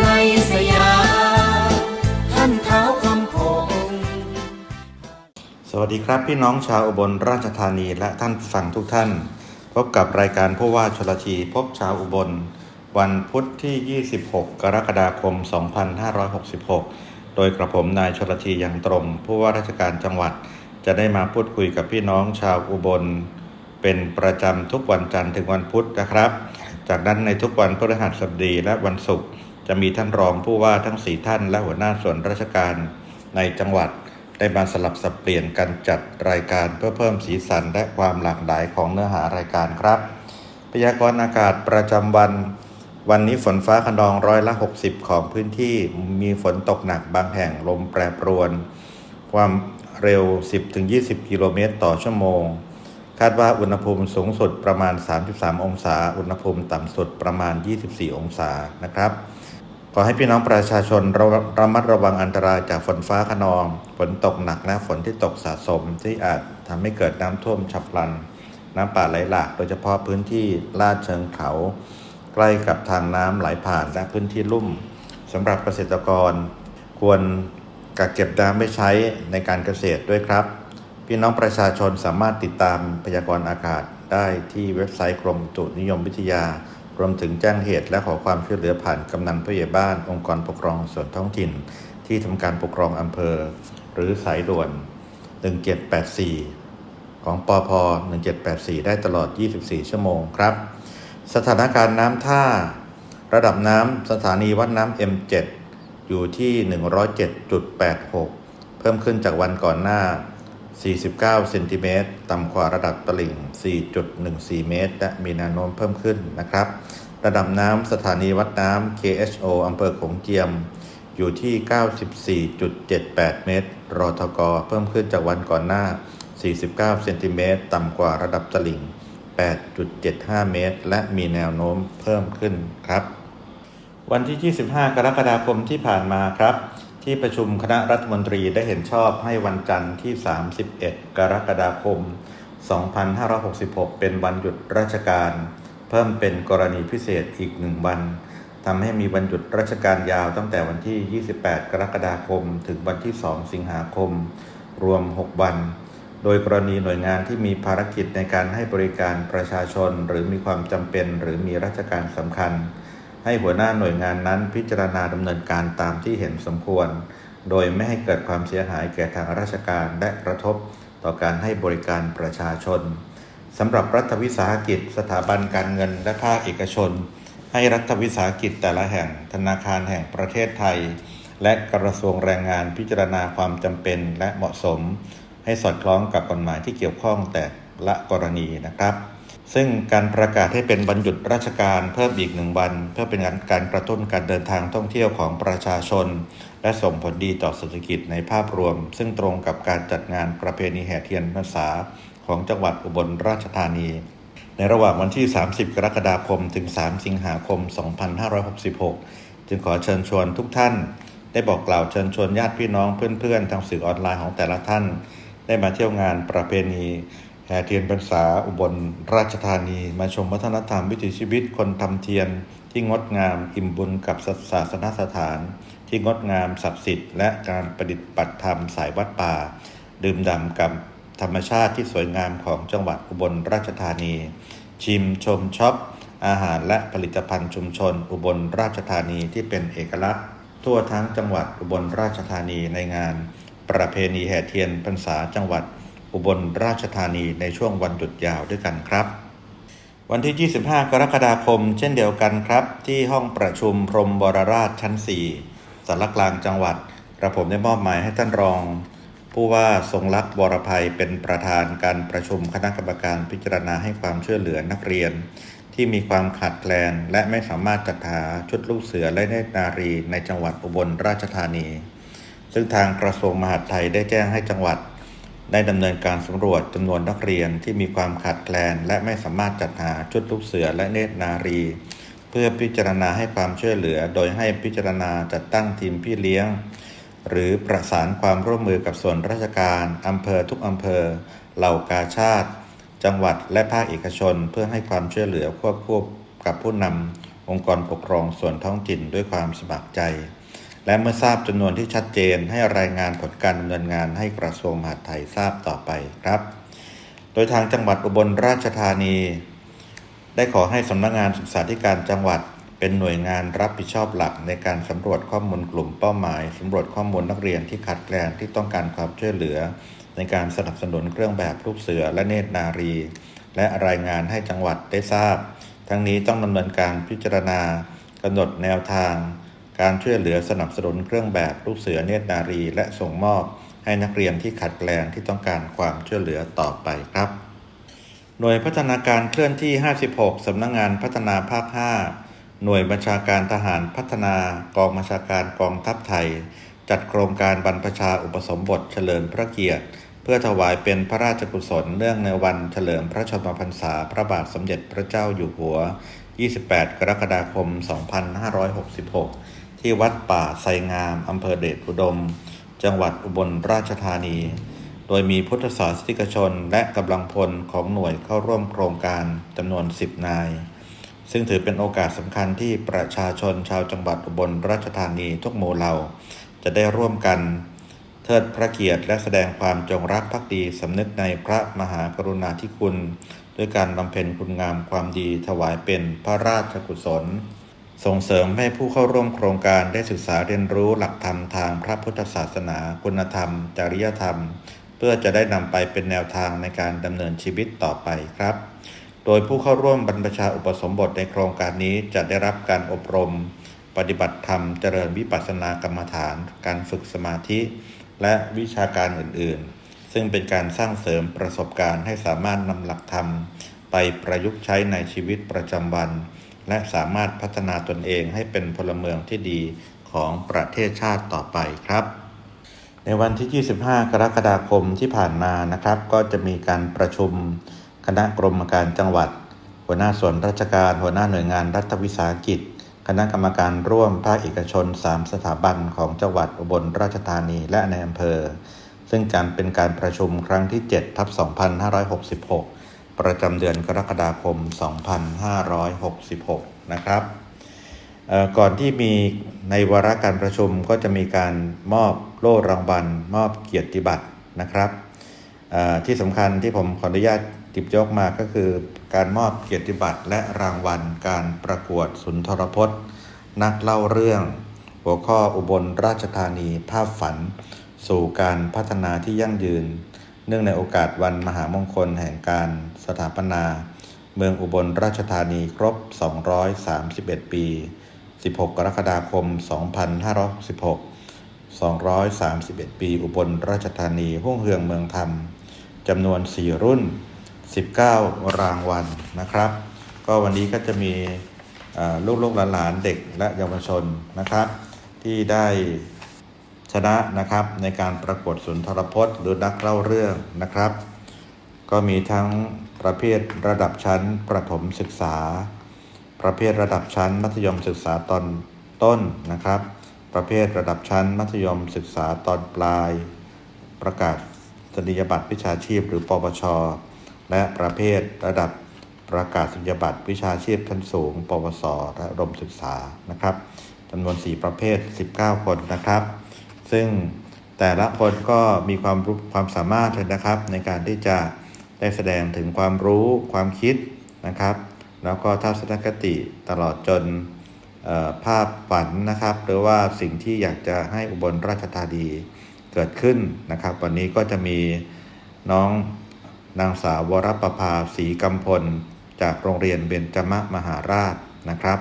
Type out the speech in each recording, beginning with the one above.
ในสยามท่านเท้าคำพงสวัสดีครับพี่น้องชาวอุบลราชธานีและท่านผู้ฟังทุกท่าน พบกับรายการผู้ว่าชลทีพบชาวอุบล วันพุธที่ 26 กรกฎาคม 2566 โดยกระผมนายชลทียังตรง ผู้ว่าราชการจังหวัดจะได้มาพูดคุยกับพี่น้องชาวอุบล เป็นประจำทุกวันจันทร์ถึงวันพุธนะครับ จากนั้นในทุกวันพฤหัสบดีและวันศุกร์ จะมีท่านรองผู้ว่าทั้งสี่ท่านและหัวหน้าส่วนราชการในจังหวัด ได้มาสลับสับเปลี่ยนกันจัดรายการเพื่อเพิ่มสีสันและความหลากหลายของเนื้อหารายการครับ พยากรณ์อากาศประจำวัน วันนี้ฝนฟ้าขนองร้อยละ 60 ของพื้นที่มีฝนตกหนักบางแห่งลมแปรปรวน ความเร็ว 10-20 กิโลเมตรต่อชั่วโมงคาดว่าอุณหภูมิสูงสุดประมาณ 33 องศา อุณหภูมิต่ำสุดประมาณ 24 องศานะครับ ขอให้พี่น้องประชาชนระระมัดระวังอันตรายจากฝนฟ้าขนอง ฝนตกหนักและฝนที่ตกสะสมที่อาจทำให้เกิดน้ำท่วมฉับพลัน น้ำป่าไหลหลาก โดยเฉพาะพื้นที่ลาดเชิงเขา ใกล้กับทางน้ำไหลผ่านและพื้นที่ลุ่มสำหรับเกษตรกร ควรกักเก็บน้ำไว้ใช้ในการเกษตรด้วยครับ พี่น้องประชาชนสามารถติดตามพยากรณ์อากาศได้ที่เว็บไซต์กรมตุนิยมวิทยา รวมถึงแจ้งเหตุและขอความช่วยเหลือผ่านกำนันผู้ใหญ่บ้านองค์กรปกครองส่วนท้องถิ่น ที่ทำการปกครองอำเภอ หรือสายด่วน 1784 ของปอพ1784 ได้ตลอด 24 ชั่วโมงครับ สถานการณ์น้ำท่า ระดับน้ำสถานีวัดน้ำ M7 อยู่ที่ 107.86 เพิ่มขึ้นจากวันก่อนหน้า 49 เซนติเมตรต่ำกว่าระดับตลิ่ง 4.14 เมตร และมีแนวโน้มเพิ่มขึ้นนะครับ ระดับน้ำสถานีวัดน้ำ KHO อำเภอโขงเจียม อยู่ที่ 94.78 เมตรรอทก เพิ่มขึ้นจากวันก่อนหน้า 49 เซนติเมตรต่ำกว่าระดับตลิ่ง 8.75 เมตร และมีแนวโน้มเพิ่มขึ้นครับ วันที่ 25 กรกฎาคมที่ผ่านมาครับ ที่ประชุมคณะรัฐมนตรีได้เห็นชอบให้วันจันทร์ที่ 31 กรกฎาคม 2566 เป็นวันหยุดราชการ เพิ่มเป็นกรณีพิเศษอีกหนึ่งวันทำให้มีวันหยุดราชการยาวตั้งแต่วันที่ 28 กรกฎาคม ถึงวันที่ 2 สิงหาคม รวม 6 วัน โดยกรณีหน่วยงานที่มีภารกิจในการให้บริการประชาชน หรือมีความจำเป็นหรือมีราชการสำคัญ ให้หัวหน้าหน่วยงานนั้นพิจารณาดำเนินการตามที่เห็นสมควร โดยไม่ให้เกิดความเสียหายแก่ทางราชการและกระทบต่อการให้บริการประชาชนสำหรับรัฐวิสาหกิจ สถาบันการเงินและภาคเอกชน ให้รัฐวิสาหกิจแต่ละแห่งธนาคารแห่งประเทศไทย และกระทรวงแรงงานพิจารณาความจำเป็นและเหมาะสม ให้สอดคล้องกับกฎหมายที่เกี่ยวข้องแต่ละกรณีนะครับ ซึ่งการประกาศให้เป็นวันหยุดราชการเพิ่มอีกหนึ่งวัน เพื่อเป็นการกระตุ้นการเดินทางท่องเที่ยวของประชาชน และส่งผลดีต่อเศรษฐกิจในภาพรวม ซึ่งตรงกับการจัดงานประเพณีแห่เทียนพรรษาของจังหวัดอุบลราชธานี ในระหว่างวันที่ 30 กรกฎาคม ถึง 3 สิงหาคม 2566 จึงขอเชิญชวนทุกท่าน ได้บอกกล่าวเชิญชวนญาติพี่น้องเพื่อนๆทางสื่อออนไลน์ของแต่ละท่าน ได้มาเที่ยวงานประเพณี แห่เทียนพรรษาอุบลราชธานีมาชมวัฒนธรรมวิถีชีวิตคนทำเทียนที่งดงามอิ่มบุญกับศาสนสถาน ที่งดงามศักดิ์สิทธิ์และการประดิษฐ์ปัตธรรมสายวัดป่า ดื่มด่ำกับธรรมชาติที่สวยงามของจังหวัดอุบลราชธานี ชิมชมช็อป อาหารและผลิตภัณฑ์ชุมชน อุบลราชธานีที่เป็นเอกลักษณ์ ทั่วทั้งจังหวัดอุบลราชธานีในงาน ประเพณีแห่เทียนพรรษาจังหวัด อุบลราชธานีในช่วงวันหยุดยาวด้วยกันครับ วันที่ 25 กรกฎาคม เช่นเดียวกันครับ ที่ห้องประชุมพรมบรราชชั้น 4สารกลางจังหวัดกระผมได้มอบหมายให้ท่านรอง ผู้ว่าทรงรักษ์วรภัยเป็นประธานการประชุมคณะกรรมการพิจารณาให้ความช่วยเหลือนักเรียน ที่มีความขาดแคลน และไม่สามารถจัดหาชุดลูกเสือและเนตรนารีในจังหวัดอุบลราชธานี ซึ่งทางกระทรวงมหาดไทยได้แจ้งให้จังหวัด ได้ดำเนินการสำรวจจำนวนนักเรียนที่มีความขาดแคลน และไม่สามารถจัดหาชุดลูกเสือและเนตรนารี เพื่อพิจารณาให้ความช่วยเหลือ โดยให้พิจารณาจัดตั้งทีมพี่เลี้ยง หรือประสานความร่วมมือกับส่วนราชการอำเภอทุกอำเภอ เหล่ากาชาติ จังหวัดและภาคเอกชน เพื่อให้ความช่วยเหลือควบคู่กับผู้นำองค์กรปกครองส่วนท้องถิ่นด้วยความสมัครใจ และเมื่อทราบจำนวนที่ชัดเจนให้รายงานผลการดำเนินงานให้กระทรวงมหาดไทยทราบต่อไปครับ โดยทางจังหวัดอุบลราชธานี ได้ขอให้สำนักงานศึกษาธิการจังหวัด เป็นหน่วยงานรับผิดชอบหลักในการสำรวจข้อมูลกลุ่มเป้าหมายสำรวจข้อมูลนักเรียนที่ขาดแคลนที่ต้องการความช่วยเหลือ ในการสนับสนุนเครื่องแบบลูกเสือและเนตรนารี และรายงานให้จังหวัดได้ทราบ ทั้งนี้ต้องดำเนินการพิจารณากำหนดแนวทาง การช่วยเหลือสนับสนุนเครื่องแบบลูกเสือเนตรนารี และส่งมอบให้นักเรียนที่ขาดแคลนที่ต้องการความช่วยเหลือต่อไปครับ หน่วยพัฒนาการเคลื่อนที่ 56 สำนักงงานพัฒนาภาค 5 หน่วยบัญชาการทหารพัฒนากองบัญชาการกองทัพไทย จัดโครงการบรรพชาอุปสมบทเฉลิมพระเกียรติ เพื่อถวายเป็นพระราชกุศลเนื่องในวันเฉลิมพระชนมพรรษาพระบาทสมเด็จพระเจ้าอยู่หัว 28 กรกฎาคม 2566 ที่วัดป่าไซงามอำเภอเดชอุดม จังหวัดอุบลราชธานี โดยมีพุทธศาสนิกชนและกำลังพลของหน่วยเข้าร่วมโครงการจำนวน 10 นาย ซึ่งถือเป็นโอกาสสำคัญที่ประชาชนชาวจังหวัดอุบลราชธานีทุกหมู่เหล่า จะได้ร่วมกันเทิดพระเกียรติและแสดงความจงรักภักดีสำนึกในพระมหากรุณาธิคุณ ด้วยการบำเพ็ญคุณงามความดีถวายเป็นพระราชกุศล ส่งเสริมให้ผู้เข้าร่วมโครงการได้ศึกษาเรียนรู้หลักธรรมทางพระพุทธศาสนา คุณธรรม จริยธรรม เพื่อจะได้นำไปเป็นแนวทางในการดำเนินชีวิตต่อไปครับ โดยผู้เข้าร่วมบรรพชาอุปสมบทในโครงการนี้จะได้รับการอบรม ปฏิบัติธรรม เจริญวิปัสสนากรรมฐาน การฝึกสมาธิ และวิชาการอื่นๆ ซึ่งเป็นการสร้างเสริมประสบการณ์ให้สามารถนำหลักธรรม ไปประยุกต์ใช้ในชีวิตประจำวัน และสามารถพัฒนาตนเองให้เป็นพลเมืองที่ดีของประเทศชาติต่อไปครับ ในวันที่ 25 กรกฎาคมที่ผ่านมานะครับ ก็จะมีการประชุมคณะกรมการจังหวัด หัวหน้าส่วนราชการ หัวหน้าหน่วยงานรัฐวิสาหกิจ คณะกรรมการร่วมภาคเอกชน 3 สถาบันของจังหวัดอุบลราชธานีและในอำเภอ ซึ่งการเป็นการประชุมครั้งที่7ทับ2566 ประจำเดือนกรกฎาคม 2566 นะครับ ก่อนที่มีในวาระการประชุมก็จะมีการมอบโล่รางวัลมอบเกียรติบัตรนะครับ ที่สำคัญที่ผมขออนุญาตติบยกมาก็คือการมอบเกียรติบัตรและรางวัลการประกวดสุนทรพจน์ นักเล่าเรื่อง หัวข้ออุบลราชธานีภาพฝัน สู่การพัฒนาที่ยั่งยืน เนื่องในโอกาสวันมหามงคลแห่งการ สถาปนา เมืองอุบลราชธานีครบ 231 ปี 16 กรกฎาคม 2566 231 ปีอุบลราชธานีหุ่งเฮืองเมืองธรรมจำนวน 4 รุ่น 19 รางวัลนะครับ ก็วันนี้ก็จะมีลูกลูกๆหลานๆเด็กและเยาวชนนะครับ ที่ได้ชนะนะครับในการประกวดสุนทรพจน์ หรือนักเล่าเรื่องนะครับ ก็มีทั้ง ประเภทระดับชั้นประถมศึกษา ประเภทระดับชั้นมัธยมศึกษาตอนต้นนะครับ ประเภทระดับชั้นมัธยมศึกษาตอนปลาย ประกาศนียบัตรวิชาชีพ หรือปวชและประเภทระดับประกาศนียบัตรวิชาชีพชั้นสูง ปวสและอุดมศึกษานะครับจำนวน 4 ประเภท 19 คนนะครับ ซึ่งแต่ละคนก็มีความรู้ความสามารถนะครับในการที่จะ ได้แสดงถึงความรู้ความคิดนะครับ แล้วก็ทัศนคติตลอดจนภาพฝันนะครับ หรือว่าสิ่งที่อยากจะให้อุบลราชธานีเกิดขึ้นนะครับ วันนี้ก็จะมีน้องนางสาววรประภาศรีกำพล จากโรงเรียนเบญจมมหาราชนะครับ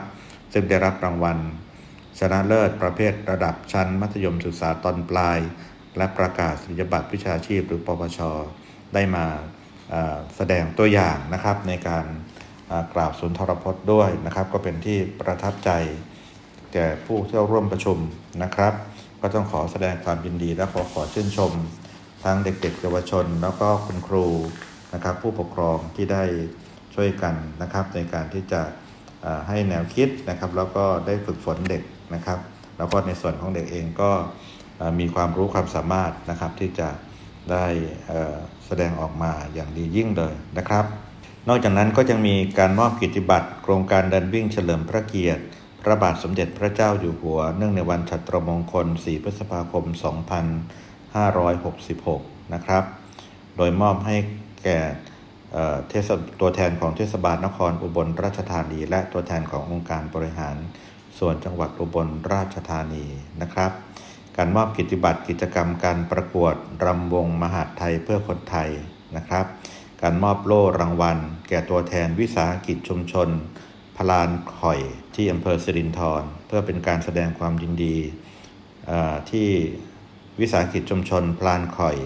ซึ่งได้รับรางวัล ชนะเลิศประเภทระดับชั้นมัธยมศึกษาตอนปลาย และประกาศนียบัตรวิชาชีพหรือปวชได้มา แสดงตัวอย่างนะครับในการกล่าวสุนทรพจน์ด้วยนะครับ ก็เป็นที่ประทับใจแก่ผู้ที่ร่วมประชุมนะครับ ก็ต้องขอแสดงความยินดีและขอขอชื่นชม ทั้งเด็กๆเยาวชน แล้วก็คุณครูนะครับ ผู้ปกครองที่ได้ช่วยกันนะครับ ในการที่จะให้แนวคิดนะครับ แล้วก็ได้ฝึกฝนเด็กนะครับ แล้วก็ในส่วนของเด็กเองก็มีความรู้ความสามารถนะครับที่จะ ได้แสดงออกมาอย่างดียิ่งเลยนะครับ นอกจากนั้นก็ยังมีการมอบกิตติบัตรโครงการเดินวิ่งเฉลิมพระเกียรติ พระบาทสมเด็จพระเจ้าอยู่หัว เนื่องในวันฉัตรมงคล 4 พฤษภาคม 2566 นะครับ โดยมอบให้แก่เทศตัวแทนของเทศบาลนครอุบลราชธานี และตัวแทนขององค์การบริหาร ส่วนจังหวัดอุบลราชธานีนะครับ การมอบกิตติบัตรกิจกรรมการประกวดรำวงมหาไทยเพื่อคนไทยนะครับ การมอบโล่รางวัล แก่ตัวแทนวิสาหกิจชุมชน พลานข่อยที่อำเภอสิรินธรเพื่อเป็นการแสดงความยินดีที่วิสาหกิจชุมชนพลานข่อย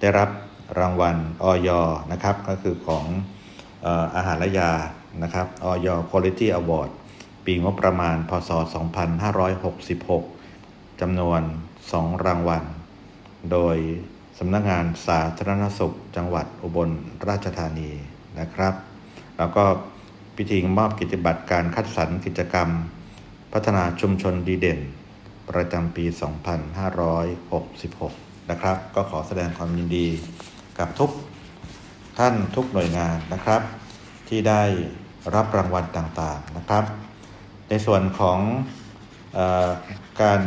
ได้รับรางวัลออยนะครับ ก็คือของเอ่ออาหารและยานะครับออย Quality Award ปีงบประมาณพศ 2566 จำนวน 2 รางวัล โดยสำนักงานสาธารณสุขจังหวัดอุบลราชธานีนะครับ แล้วก็พิธีมอบกิจบัตรการคัดสรรกิจกรรม พัฒนาชุมชนดีเด่น ประจำปี 2566 นะครับ ก็ขอแสดงความยินดีกับทุกท่านทุกหน่วยงานนะครับ ที่ได้รับรางวัลต่างๆนะครับ ในส่วนของอการ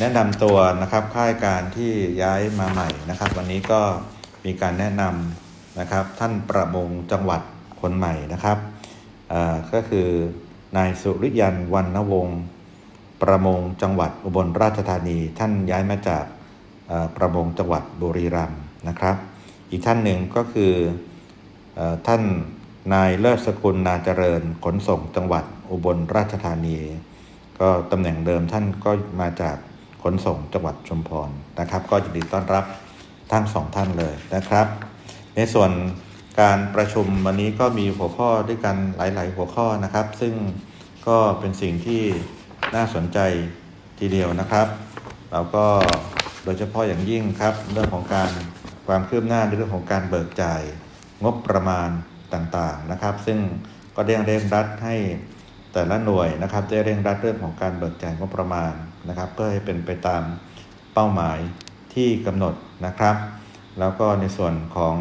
แนะนำตัวนะครับค่ายการที่ย้ายมาใหม่นะครับ วันนี้ก็มีการแนะนำนะครับ ท่านประมงจังหวัดคนใหม่นะครับก็คือนายสุริยันวรรณวงศ์ประมงจังหวัดอุบลราชธานี ท่านย้ายมาจากประมงจังหวัดบุรีรัมย์นะครับ อีกท่านหนึ่งก็คือเออท่านนายเลิศสกุลนาเจริญขนส่งจังหวัดอุบลราชธานี ก็ตำแหน่งเดิมท่านก็มาจาก ขนส่งจังหวัดชุมพรนะครับ ก็ยินดีต้อนรับทั้งสองท่านเลยนะครับ ในส่วนการประชุมวันนี้ก็มีหัวข้อด้วยกันหลาย ๆ หัวข้อนะครับ ซึ่งก็เป็นสิ่งที่น่าสนใจทีเดียวนะครับแล้วก็โดยเฉพาะอย่างยิ่งครับเรื่องของการความคืบหน้าในเรื่องของการเบิกจ่ายงบประมาณต่างๆนะครับ ซึ่งก็ได้เร่งรัดให้แต่ละหน่วยนะครับได้เร่งรัดเรื่องของการเบิกจ่ายงบประมาณ นะครับเพื่อให้เป็นไปตามเป้าหมายที่กำหนดนะครับ แล้วก็ในส่วนของ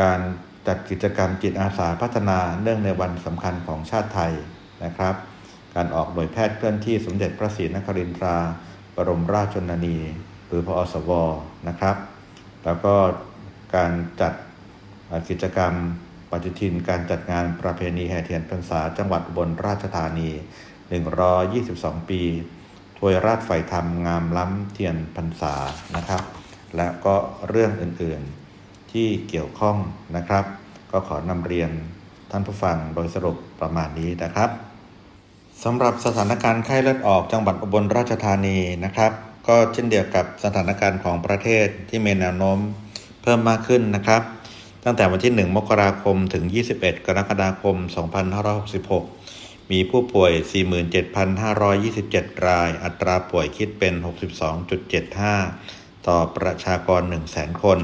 การจัดกิจกรรมจิตอาสาพัฒนาเนื่องในวันสำคัญของชาติไทยนะครับ การออกหน่วยแพทย์เคลื่อนที่สมเด็จพระศรีนครินทราบรมราชชนนีหรือพอสวนะครับ แล้วก็การจัดกิจกรรมปฏิทินการจัดงานประเพณีแห่เทียนพรรษาจังหวัดบลราชธานี 122 ปี ถวยราชไฟธรรมงามล้ำเทียนพรรษานะครับ และก็เรื่องอื่นๆที่เกี่ยวข้องนะครับ ก็ขอนำเรียนท่านผู้ฟังโดยสรุปประมาณนี้นะครับสำหรับสถานการณ์ไข้เลือดออกจังหวัดอุบลราชธานีนะครับ ก็เช่นเดียวกับสถานการณ์ของประเทศที่มีแนวโน้มเพิ่มมากขึ้นนะครับ ตั้งแต่วันที่ 1 มกราคมถึง 21 กรกฎาคม 2566 มีผู้ป่วย 47,527 ราย อัตราป่วยคิดเป็น 62.75 ต่อประชากร 100,000 คน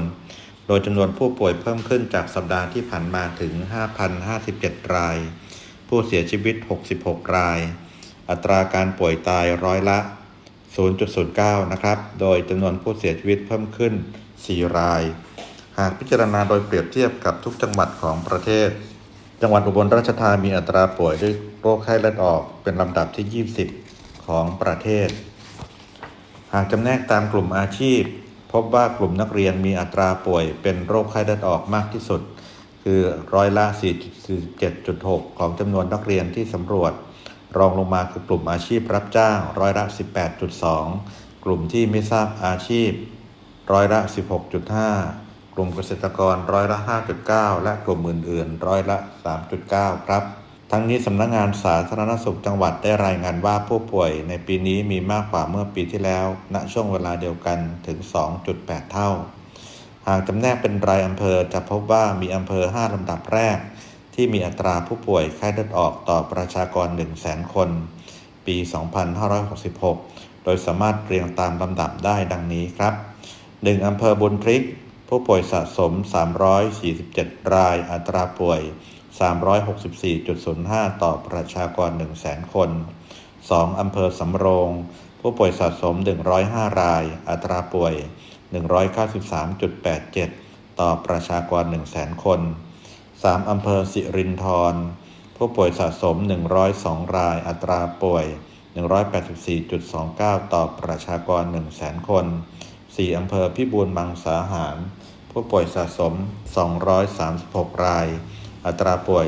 โดยจำนวนผู้ป่วยเพิ่มขึ้นจากสัปดาห์ที่ผ่านมาถึง 5,057 ราย ผู้เสียชีวิต 66 ราย อัตราการป่วยตายร้อยละ 0.09 นะครับ โดยจำนวนผู้เสียชีวิตเพิ่มขึ้น 4 ราย หากพิจารณาโดยเปรียบเทียบกับทุกจังหวัดของประเทศ จังหวัดอุบลราชธานีมีอัตราป่วยด้วย โรคไข้เลือดออกเป็นลำดับที่ 20 ของประเทศ หากจำแนกตามกลุ่มอาชีพ พบว่ากลุ่มนักเรียนมีอัตราป่วย เป็นโรคไข้เลือดออกมากที่สุด คือร้อยละ4.7.6 ของจำนวนนักเรียนที่สำรวจ รองลงมาคือกลุ่มอาชีพรับจ้างร้อยละ 18.2 กลุ่มที่ไม่ทราบอาชีพร้อยละ 16.5กลุ่มเกษตรกรร้อยละ 5.9 และกลุ่มอื่น ๆ ร้อยละ 3.9 ครับ ทั้งนี้สำนักงานสาธารณสุขจังหวัดได้รายงานว่าผู้ป่วยในปีนี้มีมากกว่าเมื่อปีที่แล้ว ณ ช่วงเวลาเดียวกันถึง 2.8 เท่า หากจำแนกเป็นรายอำเภอจะพบว่ามีอำเภอ 5 ลำดับแรก ที่มีอัตราผู้ป่วยไข้เลือดออกต่อประชากร 1 0 0 0 0 0 คน ปี 2566 โดยสามารถเรียงตามลำดับได้ดังนี้ครับ 1. อำเภอบุญพริก ผู้ป่วยสะสม 347 ราย อัตราป่วย 364.05 ต่อประชากร 1 0 0 0 0 0 คน 2. อำเภอสำโรง ผู้ป่วยสะสม 105 ราย อัตราป่วย 193.87 ต่อประชากร 1 0 0 0 0 0 คน 3. อำเภอสิรินธร ผู้ป่วยสะสม 102 ราย อัตราป่วย 184.29 ต่อประชากร 1 0 0 0 0 0 คน 4. อำเภอพิบูลมังสาหาร ผู้ป่วยสะสม 236 ราย อัตราป่วย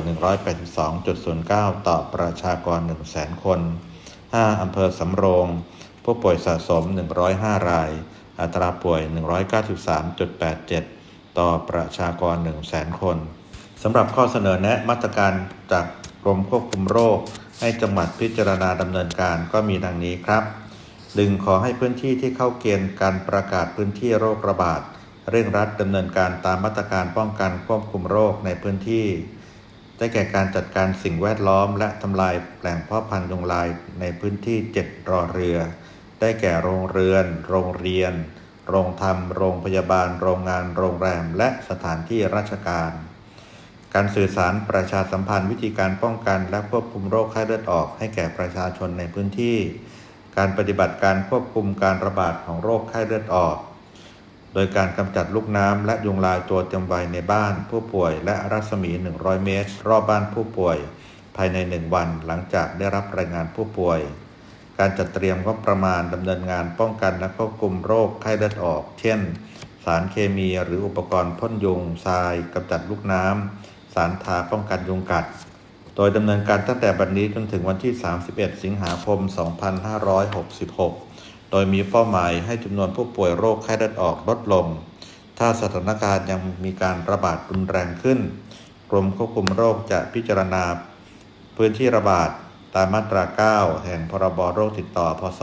182.09 ต่อประชากร 1 0 0 0 0 0 คน 5. อำเภอสำโรง ผู้ป่วยสะสม 105 ราย อัตราป่วย 193.87 ต่อประชากร 1 0 0 0 0 0 คนสำหรับข้อเสนอแนะมาตรการจากกรมควบคุมโรค ให้จังหวัดพิจารณาดำเนินการก็มีดังนี้ครับดึงขอให้พื้นที่ที่เข้าเกณฑ์การประกาศพื้นที่โรคระบาด เร่งรัดดำเนินการตามมาตรการป้องกันควบคุมโรคในพื้นที่ ได้แก่การจัดการสิ่งแวดล้อม และทำลายแหล่งเพาะพันธุ์ยุงลายในพื้นที่7รอเรือ ได้แก่โรงเรือน โรงเรียน โรงทำโรงพยาบาล โรงงาน โรงแรม และสถานที่ราชการ การสื่อสารประชาสัมพันธ์วิธีการป้องกัน และควบคุมโรคไข้เลือดออกให้แก่ประชาชนในพื้นที่ การปฏิบัติการควบคุมการระบาดของโรคไข้เลือดออก ดยการกำจัดลูกน้ำและยุงลายตัวเต็มวัยในบ้านผู้ป่วยและรัศมี 100 เมตร รอบบ้านผู้ป่วย ภายใน 1 วันหลังจากได้รับรายงานผู้ป่วย การจัดเตรียมงบประมาณดำเนินงานป้องกันและควบคุมโรคไข้เลือดออก เช่น สารเคมีหรืออุปกรณ์พ่นยุงทรายกำจัดลูกน้ำสารทาป้องกันยุงกัด โดยดำเนินการตั้งแต่บัดนนี้จนถึงวันที่ 31 สิงหาคม 2566 โดยมีเป้าหมายให้จำนวนผู้ป่วยโรคไข้เลือดออกลดลง ถ้าสถานการณ์ยังมีการระบาดรุนแรงขึ้น กรมควบคุมโรคจะพิจารณา พื้นที่ระบาดตามมาตรา 9 แห่งพรบโรคติดต่อ พศ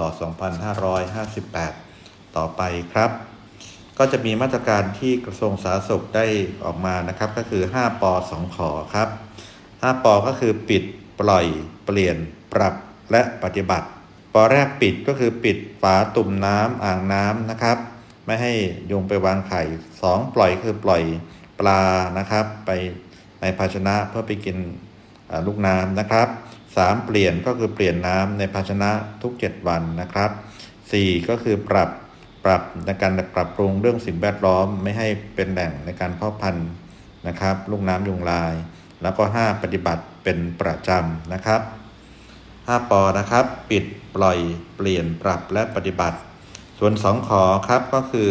2558 ต่อไปครับ ก็จะมีมาตรการที่กระทรวงสาธารณสุขได้ออกมานะครับ ก็คือ 5 ป 2 ขอครับ 5 ป ก็คือปิด ปล่อย เปลี่ยน ปรับ และปฏิบัติ ปแรกปิดก็คือปิดฝาตุ่มน้ำอ่างน้ำนะครับ ไม่ให้ยุงไปวางไข่ 2 ปล่อยคือปล่อยปลานะครับ ไปในภาชนะเพื่อไปกินลูกน้ำนะครับ 3 เปลี่ยนก็คือเปลี่ยนน้ำในภาชนะทุก 7 วันนะครับ 4 ก็คือปรับปรับในการปรับปรุงเรื่องสิ่งแวดล้อมไม่ให้เป็นแหล่งในการเพาะพันธุ์นะครับ ลูกน้ำยุงลาย แล้วก็ 5 ปฏิบัติเป็นประจำนะครับ 5ปอนะครับ ปิดปล่อยเปลี่ยนปรับและปฏิบัติ ส่วน 2 ขอครับก็คือ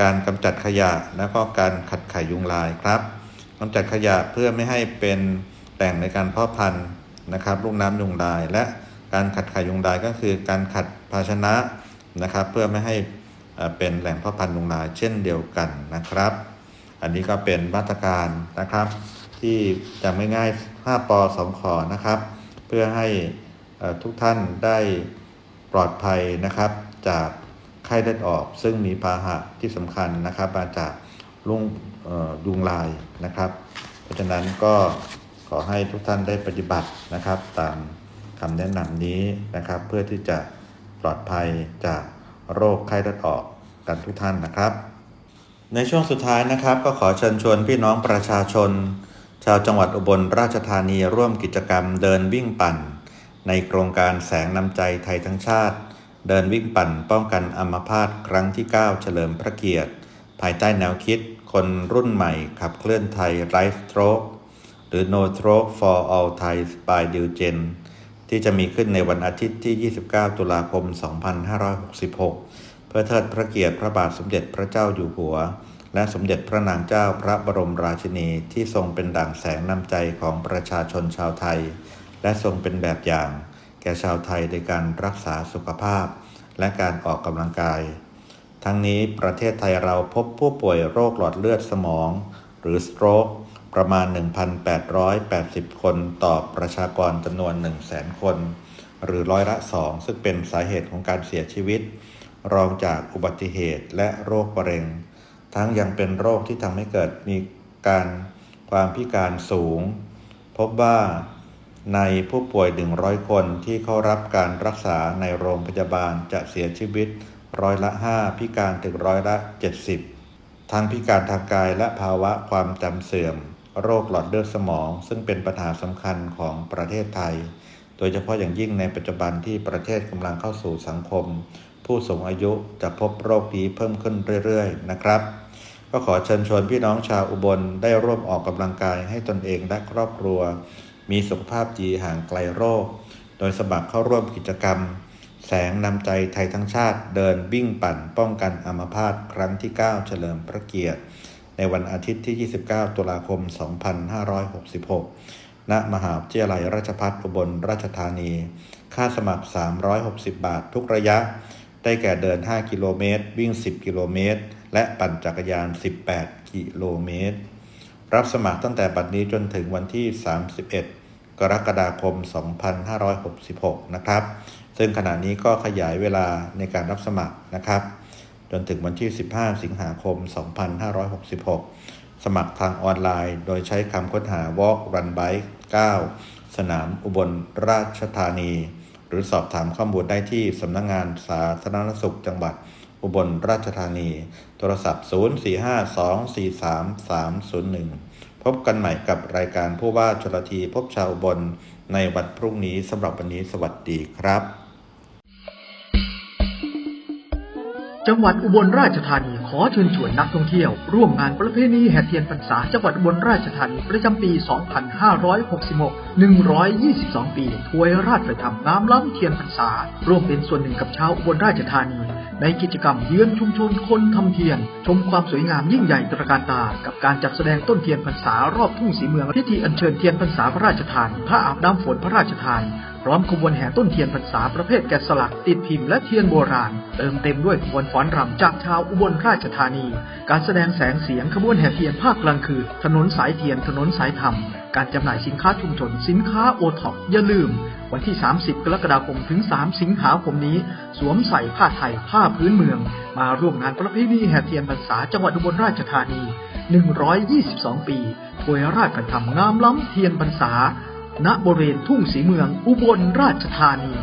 การกำจัดขยะแล้วก็การขัดไขยุงลายครับกำจัดขยะเพื่อไม่ให้เป็นแหล่งในการเพาะพันธุ์นะครับลูกน้ำยุงลาย และการขัดไขยุงลายก็คือการขัดภาชนะนะครับ เพื่อไม่ให้เป็นแหล่งเพาะพันธุ์ยุงลายเช่นเดียวกันนะครับ อันนี้ก็เป็นมาตรการนะครับ ที่จำง่ายๆ5ปอ2ขอนะครับ เพื่อให้ ทุกท่านได้ปลอดภัยนะครับ จากไข้เลือดออก ซึ่งมีพาหะที่สำคัญนะครับ มาจากลุงยุงลายนะครับ เพราะฉะนั้นก็ขอให้ทุกท่านได้ปฏิบัตินะครับ ตามคำแนะนำนี้นะครับ เพื่อที่จะปลอดภัยจากโรคไข้เลือดออกกันทุกท่านนะครับ ในช่วงสุดท้ายนะครับ ก็ขอเชิญชวนพี่น้องประชาชน ชาวจังหวัดอุบลราชธานีร่วมกิจกรรมเดินวิ่งปั่น ในโครงการแสงนำใจไทยทั้งชาติ เดินวิ่งปั่นป้องกันอัมพาตครั้งที่ 9 เฉลิมพระเกียรติ ภายใต้แนวคิด คนรุ่นใหม่ขับเคลื่อนไทย Right Stroke หรือ No Stroke for All Thai by d i l g e n ที่จะมีขึ้นในวันอาทิตย์ที่ 29 ตุลาคม 2566 เพื่อเทิดพระเกียรติพระบาทสมเด็จพระเจ้าอยู่หัว และสมเด็จพระนางเจ้าพระบรมราชินีที่ทรงเป็นด่างแสงนำใจของประชาชนชาวไทย และทรงเป็นแบบอย่าง แก่ชาวไทยในการรักษาสุขภาพ และการออกกำลังกาย ทั้งนี้ประเทศไทยเราพบผู้ป่วยโรคหลอดเลือดสมอง หรือ stroke ประมาณ 1,880 คนต่อประชากรจำนวน 100,000 คน หรือร้อยละ 2 ซึ่งเป็นสาเหตุของการเสียชีวิต รองจากอุบัติเหตุและโรคมะเร็ง ทั้งยังเป็นโรคที่ทำให้เกิดมีการความพิการสูง พบว่า ในผู้ป่วย 100 คนที่เข้ารับการรักษาในโรงพยาบาลจะเสียชีวิตร้อยละ 5 พิการถึงร้อยละ 70 ทั้งพิการทางกายและภาวะความจำเสื่อม โรคหลอดเลือดสมอง ซึ่งเป็นปัญหาสำคัญของประเทศไทย โดยเฉพาะอย่างยิ่งในปัจจุบันที่ประเทศกำลังเข้าสู่สังคม ผู้สูงอายุจะพบโรคนี้เพิ่มขึ้นเรื่อยๆ นะครับ ก็ขอเชิญชวนพี่น้องชาวอุบลได้ร่วมออกกำลังกายให้ตนเองและครอบครัว มีสุขภาพดีห่างไกลโรค โดยสมัครเข้าร่วมกิจกรรม แสงนำใจไทยทั้งชาติเดินวิ่งปั่นป้องกันอัมพาตครั้งที่ 9 เฉลิมพระเกียรติ ในวันอาทิตย์ที่ 29 ตุลาคม 2566 ณ มหาวิทยาลัยราชภัฏอุบลราชธานี ค่าสมัคร 360 บาททุกระยะ ได้แก่เดิน 5 กิโลเมตร วิ่ง 10 กิโลเมตร และปั่นจักรยาน 18 กิโลเมตรรับสมัครตั้งแต่บัดนี้จนถึงวันที่ 31 กรกฎาคม 2566 นะครับ ซึ่งขณะนี้ก็ขยายเวลาในการรับสมัครนะครับ จนถึงวันที่ 15 สิงหาคม 2566 สมัครทางออนไลน์ โดยใช้คำค้นหา Walk Run Bike 9 สนามอุบลราชธานี หรือสอบถามข้อมูลได้ที่สำนักงงานสาธารณสุขจังหวัดอุบลราชธานี โทรศัพท์ 0452433301 พบกันใหม่กับรายการผู้ว่าชลทีพบชาวอุบลในวันพรุ่งนี้สำหรับวันนี้สวัสดีครับ จังหวัดอุบลราชธานีขอเชิญชวนนักท่องเที่ยว ร่วมงานประเพณีแห่เทียนพรรษาจังหวัดอุบลราชธานีประจำปี 2566 122 ปี ถวยราชประธรรมน้ำล้ำเทียนพรรษา ร่วมเป็นส่วนหนึ่งกับชาวอุบลราชธานี ในกิจกรรมเยือนชุมชนคนทำเทียน ชมความสวยงามยิ่งใหญ่ตระการตา กับการจัดแสดงต้นเทียนพรรษารอบทุ่งสีเมืองพิธีอัญเชิญเทียนพรรษาพระราชทานพระอาบน้ำฝนพระราชทานพร้อมขบวนแห่ต้นเทียนพรรษาประเภทแกะสลักติดพิมพ์และเทียนโบราณ เติมเต็มด้วยขบวนฟ้อนรำจากชาวอุบลราชธานี การแสดงแสงเสียงขบวนแห่เทียนภาคกลางคืนถนนสายเทียนถนนสายธรรม การจำหน่ายสินค้าชุมชนสินค้าโอท็อปอย่าลืม วันที่ 30 กรกฎาคมถึง 3 สิงหาคมนี้ สวมใส่ผ้าไทยผ้าพื้นเมือง มาร่วมงานประเพณีแห่เทียนพรรษาจังหวัดอุบลราชธานี 122 ปีถวยราชกันทำงามล้ำเทียนพรรษา ณบริเวณทุ่งสีเมืองอุบลราชธานี